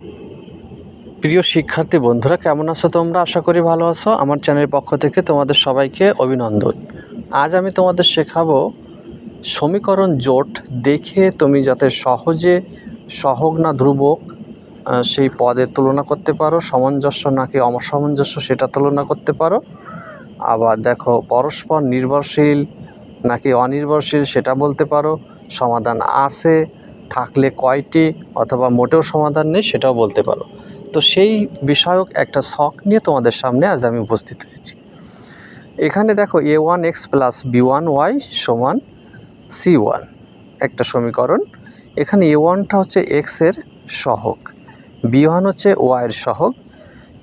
প্রিয় শিক্ষার্থী বন্ধুরা, কেমন আছো তোমরা? আশা করি ভালো আছো। আমার চ্যানেলের পক্ষ থেকে তোমাদের সবাইকে অভিনন্দন। আজ আমি তোমাদের শেখাবো সমীকরণ জোট দেখে তুমি যাতে সহজে সহগ না ধ্রুবক সেই পদের তুলনা করতে পারো, সামঞ্জস্য নাকি অসামঞ্জস্য সেটা তুলনা করতে পারো। আবার দেখো, পরস্পর নির্ভরশীল নাকি অনির্ভরশীল সেটা বলতে পারো। সমাধান আছে থাকলে কয়টি অথবা মোটেও সমাধান নেই সেটাও বলতে পারো। তো সেই বিষয়ক একটা শখ নিয়ে তোমাদের সামনে আজ আমি উপস্থিত হয়েছি। এখানে দেখো a one x plus b one y সমান সি ওয়ান একটা সমীকরণ। এখানে এ ওয়ানটা হচ্ছে এক্সের সহগ বি ওয়ান হচ্ছে ওয়াইয়ের সহগ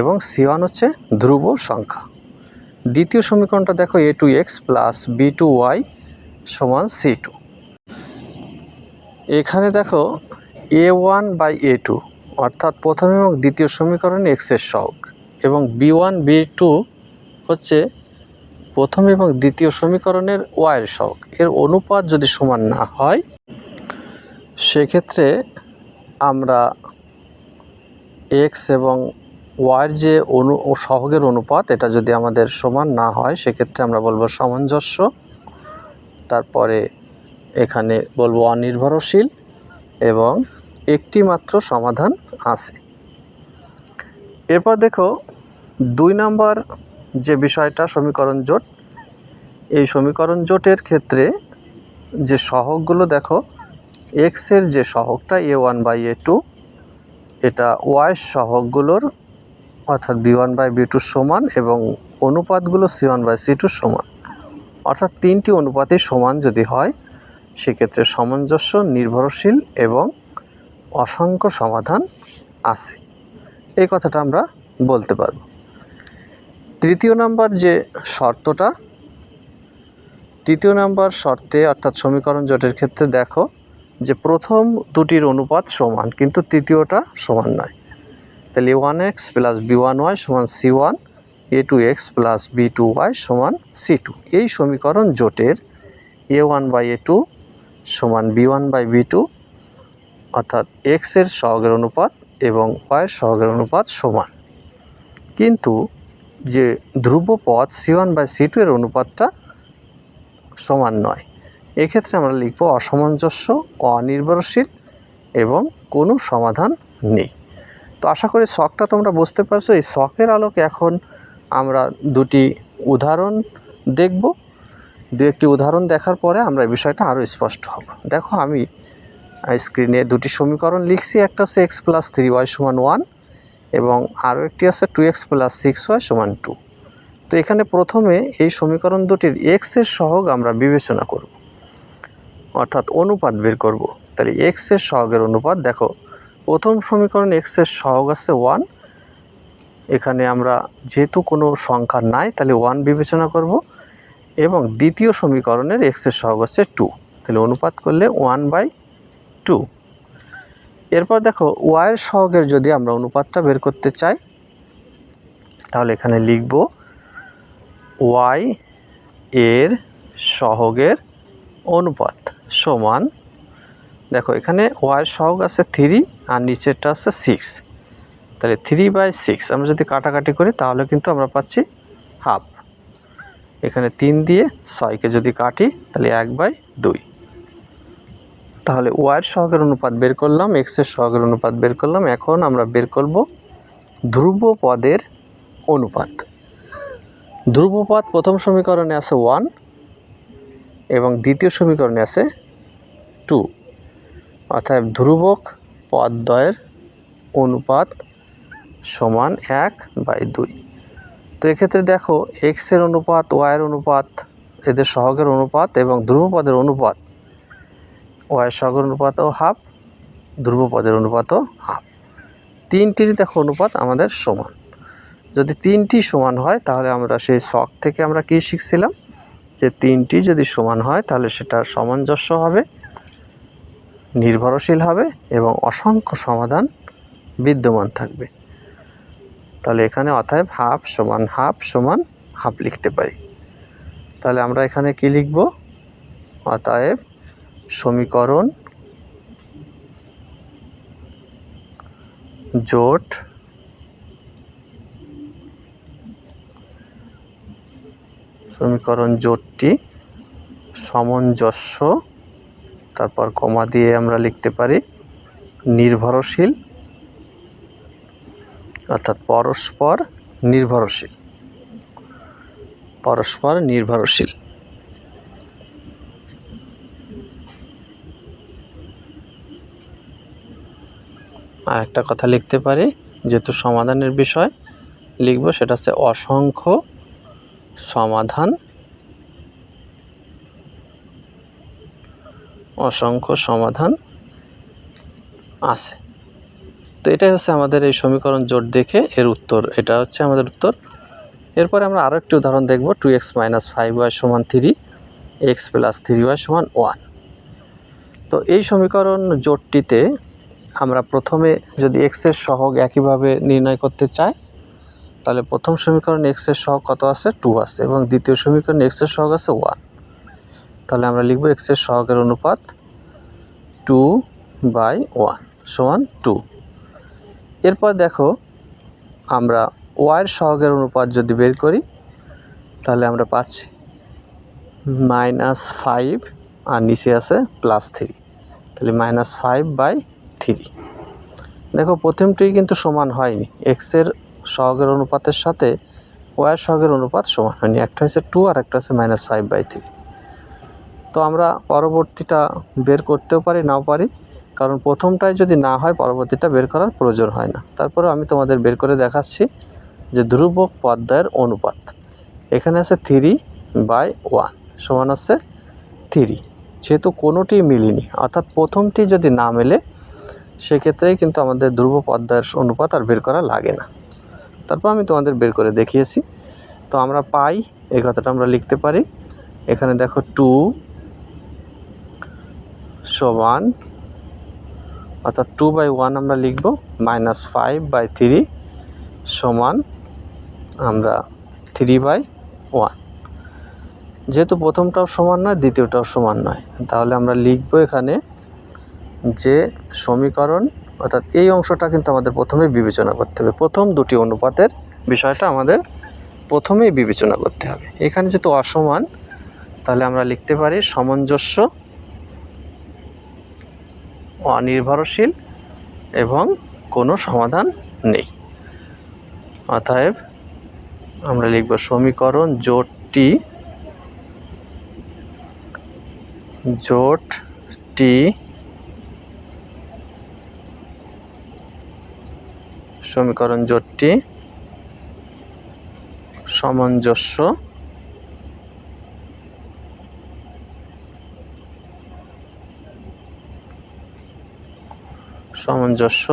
এবং সি ওয়ান হচ্ছে ধ্রুব সংখ্যা। দ্বিতীয় সমীকরণটা দেখো a two x plus b two y সমান সি টু এখানে দেখো a one by a two অর্থাৎ প্রথম এবং দ্বিতীয় সমীকরণ এক্সের সহগ এবং বি ওয়ান বি টু হচ্ছে প্রথম এবং দ্বিতীয় সমীকরণের ওয়াইয়ের সহগ। এর অনুপাত যদি সমান না হয়, সেক্ষেত্রে আমরা এক্স এবং ওয়াইয়ের যে অনু, সহগের অনুপাত, এটা যদি আমাদের সমান না হয়, সেক্ষেত্রে আমরা বলব সামঞ্জস্য। তারপরে এখানে বলব অনির্ভরশীল এবং একটি মাত্র সমাধান আছে। এরপর দেখো, দুই নাম্বার যে বিষয়টা, সমীকরণ জোট। এই সমীকরণ জোটের ক্ষেত্রে যে সহগগুলো দেখো এক্সের যে সহগটা a one by a two এটা ওয়াই সহগগুলোর অর্থাৎ বি ওয়ান বাই বি টুর সমান এবং অনুপাতগুলো সি ওয়ান বাই সি টুর সমান। অর্থাৎ তিনটি অনুপাতই সমান যদি হয় সেক্ষেত্রে সামঞ্জস্য, নির্ভরশীল এবং অসংখ্য সমাধান আছে। এই কথাটা আমরা বলতে পারব। তৃতীয় নাম্বার যে শর্তটা, তৃতীয় নাম্বার শর্তে অর্থাৎ সমীকরণ জোটের ক্ষেত্রে দেখো যে প্রথম দুটির অনুপাত সমান, কিন্তু তৃতীয়টা সমান নয়। তাহলে one x plus b one y সমান c one a two x plus b two y সমান সি টু এই সমীকরণ জোটের a one by a two সমান b one by b two অর্থাৎ এক্সের সহগের অনুপাত এবং ওয়াইয়ের সহগের অনুপাত সমান। কিন্তু যে ধ্রুব পদ c one by c two এর অনুপাতটা সমান নয়, এক্ষেত্রে আমরা লিখব অসামঞ্জস্য, অনির্ভরশীল এবং কোনো সমাধান নেই। তো আশা করি শখটা তোমরা বুঝতে পারছ। এই শখের আলোকে এখন আমরা দুটি উদাহরণ দেখব। দু একটি উদাহরণ দেখার পরে আমরা এই বিষয়টা আরও স্পষ্ট হব। দেখো আমি স্ক্রিনে দুটি সমীকরণ লিখছি, একটা হচ্ছে এক্স প্লাস থ্রি ওয়াই সমান ওয়ান এবং আরও একটি আছে two x plus six y সমান টু তো এখানে প্রথমে এই সমীকরণ দুটির এক্সের সহগ আমরা বিবেচনা করব। অর্থাৎ অনুপাত বের করব। তাহলে এক্সের সহগের অনুপাত, দেখো, প্রথম সমীকরণ এক্সের সহগ আছে ওয়ান এখানে আমরা যেহেতু কোনো সংখ্যা নাই, তাহলে ওয়ান বিবেচনা করব। এবং দ্বিতীয় সমীকরণের এক্সের সহগ হচ্ছে টু তাহলে অনুপাত করলে ওয়ান বাই টু এরপর দেখো ওয়াইয়ের সহগের যদি আমরা অনুপাতটা বের করতে চাই, তাহলে এখানে লিখব ওয়াই এর সহগের অনুপাত সমান, দেখো এখানে ওয়াইয়ের সহগ আছে থ্রি আর নিচেরটা আছে সিক্স তাহলে থ্রি বাই সিক্স আমরা যদি কাটাকাটি করি, তাহলে কিন্তু আমরা পাচ্ছি হাফ এখানে তিন দিয়ে ছয়কে যদি কাটি, তাহলে এক বাই দুই। তাহলে ওয়াইয়ের সহগের অনুপাত বের করলাম এক্সের সহগের অনুপাত বের করলাম, এখন আমরা বের করব ধ্রুব পদের অনুপাত। ধ্রুবপদ প্রথম সমীকরণে আছে ওয়ান এবং দ্বিতীয় সমীকরণে আছে টু অর্থাৎ ধ্রুবক পদদ্বয়ের অনুপাত সমান এক বাই দুই। তো এক্ষেত্রে দেখো এক্সের অনুপাত ওয়াইয়ের অনুপাত, এদের সহগের অনুপাত এবং ধ্রুবপদের অনুপাত। ওয়াইয়ের সহগের অনুপাতও হাফ ধ্রুবপদের অনুপাতও হাফ তিনটির দেখো অনুপাত আমাদের সমান। যদি তিনটি সমান হয়, তাহলে আমরা সেই শখ থেকে আমরা কী শিখছিলাম? যে তিনটি যদি সমান হয়, তাহলে সেটা সামঞ্জস্য হবে, নির্ভরশীল হবে এবং অসংখ্য সমাধান বিদ্যমান থাকবে। তাহলে এখানে অতএব হাফ সমান হাফ সমান হাফ লিখতে পারি। তাহলে আমরা এখানে কি লিখব? অতএব সমীকরণ জোট সমীকরণ জোটটি সামঞ্জস্য, তারপর কমা দিয়ে আমরা লিখতে পারি নির্ভরশীল অর্থাৎ পরস্পর নির্ভরশীল। পরস্পর নির্ভরশীল। আর একটা কথা লিখতে পারি, যেহেতু সমাধানের বিষয় লিখব, সেটা হচ্ছে অসংখ্য সমাধান অসংখ্য সমাধান আছে। তো এটাই হচ্ছে আমাদের এই সমীকরণ জোট দেখে এর উত্তর, এটা হচ্ছে আমাদের উত্তর। এরপরে আমরা আরও একটি উদাহরণ দেখব two x minus five y সমান three x plus three y সমান ওয়ান তো এই সমীকরণ জোটটিতে আমরা প্রথমে যদি এক্সের সহগ একইভাবে নির্ণয় করতে চাই, তাহলে প্রথম সমীকরণ এক্সের সহগ কত আছে? টু আছে, এবং দ্বিতীয় সমীকরণ এক্সের সহগ আছে ওয়ান তাহলে আমরা লিখব এক্সের সহগের অনুপাত টু বাই ওয়ান সমান টু এরপর দেখো, আমরা ওয়াইয়ের সহগের অনুপাত যদি বের করি, তাহলে আমরা পাচ্ছি মাইনাস ফাইভ আর নিচে আছে প্লাস থ্রি তাহলে মাইনাস ফাইভ বাই থ্রি দেখো, প্রথমটি কিন্তু সমান হয়নি। এক্সের সহগের অনুপাতের সাথে ওয়াইয়ের সহগের অনুপাত সমান হয়নি। একটা হচ্ছে টু আর একটা হচ্ছে মাইনাস ফাইভ বাই থ্রি তো আমরা পরবর্তীটা বের করতেও পারি, নাও পারি। কারণ প্রথমটায় যদি না হয়, পরবর্তীটা বের করার প্রয়োজন হয় না। তারপরে আমি তোমাদের বের করে দেখাচ্ছি যে ধ্রুবক পদ্মায়ের অনুপাত। এখানে আছে থ্রি বাই ওয়ান সমান আছে থ্রি যেহেতু কোনোটি মিলিনি, অর্থাৎ প্রথমটি যদি না মেলে, সেক্ষেত্রেই কিন্তু আমাদের ধ্রুব পদ্মায়ের অনুপাত আর বের করা লাগে না। তারপর আমি তোমাদের বের করে দেখিয়েছি। তো আমরা পাই এই কথাটা আমরা লিখতে পারি। এখানে দেখো টু সমান অর্থাৎ টু বাই ওয়ান আমরা লিখব মাইনাস ফাইভ বাই থ্রি সমান আমরা থ্রি বাই ওয়ান যেহেতু প্রথমটাও সমান নয়, দ্বিতীয়টাও সমান নয়, তাহলে আমরা লিখব এখানে যে সমীকরণ, অর্থাৎ এই অংশটা কিন্তু আমাদের প্রথমে বিবেচনা করতে হবে। প্রথম দুটি অনুপাতের বিষয়টা আমাদের প্রথমেই বিবেচনা করতে হবে। এখানে যেহেতু অসমান, তাহলে আমরা লিখতে পারি সামঞ্জস্য অনির্ভরশীল এবং কোনো সমাধান নেই। অতএব আমরা লিখব সমীকরণ জোটটি জোটটি সমীকরণ জোটটি সামঞ্জস্য সামঞ্জস্য।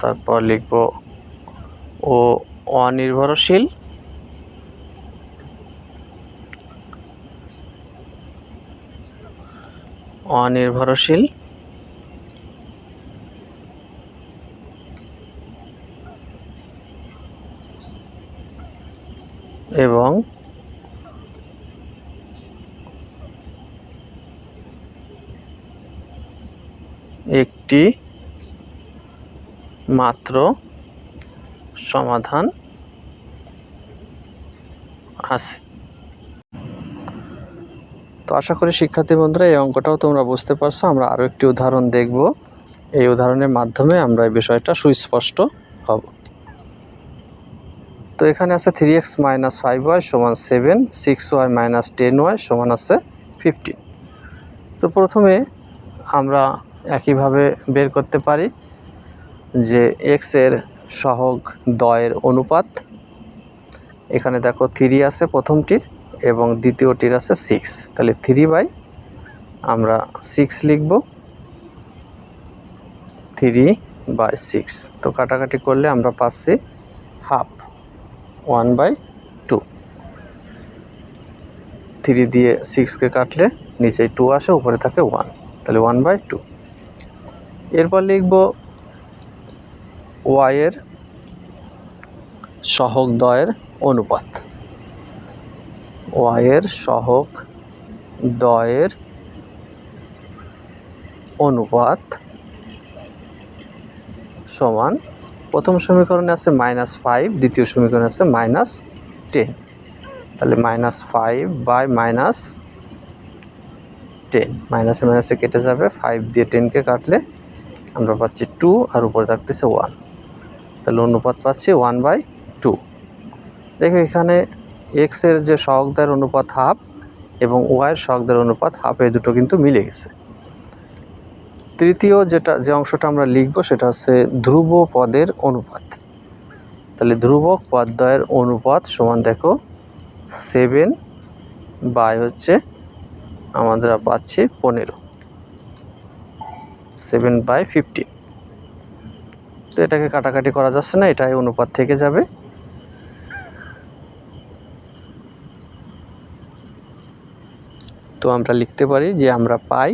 তারপর লিখব ও অনির্ভরশীল। অনির্ভরশীল। এবং একটি মাত্র সমাধান আছে। তো আশা করি শিক্ষার্থী বন্ধুরা, এই অঙ্কটাও তোমরা বুঝতে পারছ। আমরা আরও একটি উদাহরণ দেখব। এই উদাহরণের মাধ্যমে আমরা এই বিষয়টা সুস্পষ্ট হব। তো এখানে আছে three x minus five y সমান seven six y minus ten y সমান আছে ফিফটিন তো প্রথমে আমরা একইভাবে বের করতে পারি। যে এক্সের সহগ দয়ের অনুপাত, এখানে দেখো থ্রি আছে প্রথমটির এবং দ্বিতীয়টির আছে সিক্স তাহলে থ্রি বাই আমরা সিক্স লিখব থ্রি বাই সিক্স তো কাটাকাটি করলে আমরা পাচ্ছি half one by two three দিয়ে সিক্সকে কাটলে নিচে টু আসে, উপরে থাকে ওয়ান তাহলে ওয়ান বাই টু এরপর লিখব ওয়াইয়ের সহগ দয়ের অনুপাত। ওয়াইয়ের সহগ দয়ের অনুপাত সমান প্রথম সমীকরণে আছে মাইনাস ফাইভ দ্বিতীয় সমীকরণে আছে মাইনাস টেন তাহলে minus five by minus ten মাইনাসে মাইনাসে কেটে যাবে ফাইভ দিয়ে টেনকে কাটলে আমরা পাচ্ছি টু আর উপরে থাকতেছে ওয়ান তাহলে অনুপাত পাচ্ছি ওয়ান বাই টু দেখো এখানে এক্সের যে সহগদের অনুপাত হাফ এবং ওয়াইয়ের সহগদের অনুপাত হাফ এই দুটো কিন্তু মিলে গেছে। তৃতীয় যেটা, যে অংশটা আমরা লিখব সেটা হচ্ছে ধ্রুব পদের অনুপাত। তাহলে ধ্রুবক পদ্বয়ের অনুপাত সমান দেখো সেভেন বাই হচ্ছে আমরা পাচ্ছি পনেরো। সেভেন বাই ফিফটিন তো এটাকে কাটাকাটি করা যাচ্ছে না, এটাই অনুপাত থেকে যাবে। তো আমরা লিখতে পারি যে আমরা পাই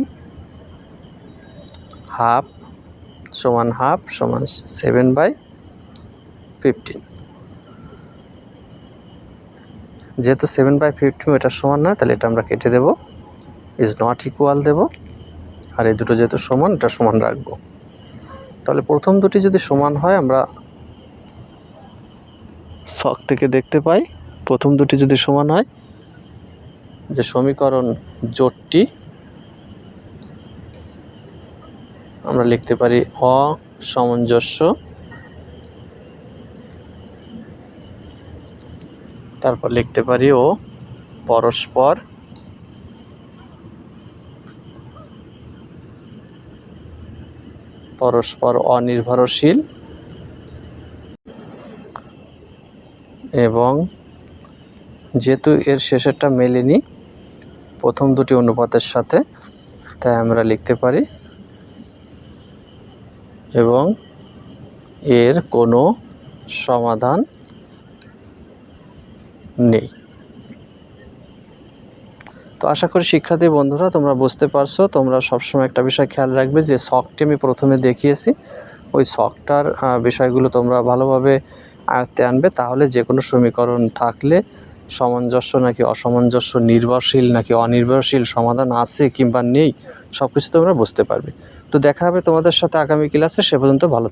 হাফ সমান হাফ সমান সেভেন বাই ফিফটিন। যেহেতু সেভেন বাই ফিফটিন এটা সমান না তাহলে এটা আমরা কেটে দেব। ইজ নট ইকুয়াল দেব। আর এই দুটো যেহেতু সমান, এটা সমান রাখব। তাহলে প্রথম দুটি যদি সমান হয়, আমরা শখ থেকে দেখতে পাই। প্রথম দুটি যদি সমান হয়, যে সমীকরণ জোটটি আমরা লিখতে পারি অসামঞ্জস্য তারপর লিখতে পারি ও পরস্পর। পরস্পর অনির্ভরশীল এবং যেহেতু এর শেষেরটা মেলেনি, প্রথম দুটি অনুপাতের সাথে, তাই আমরা লিখতে পারি এবং এর কোনো সমাধান নেই। তো আশা করি শিক্ষার্থী বন্ধুরা, তোমরা বুঝতে পারছ, তোমরা সবসময় একটা বিষয় খেয়াল রাখবে যে শখটি আমি প্রথমে দেখিয়েছি ওই শখটার বিষয়গুলো তোমরা ভালোভাবে আয়ত্তে আনবে, তাহলে যে কোনো সমীকরণ থাকলে সামঞ্জস্য নাকি অসামঞ্জস্য, নির্ভরশীল নাকি অনির্ভরশীল, সমাধান আছে কিংবা নেই সব কিছু তোমরা বুঝতে পারবে তো দেখা হবে তোমাদের সাথে আগামী ক্লাসে, সে পর্যন্ত ভালো।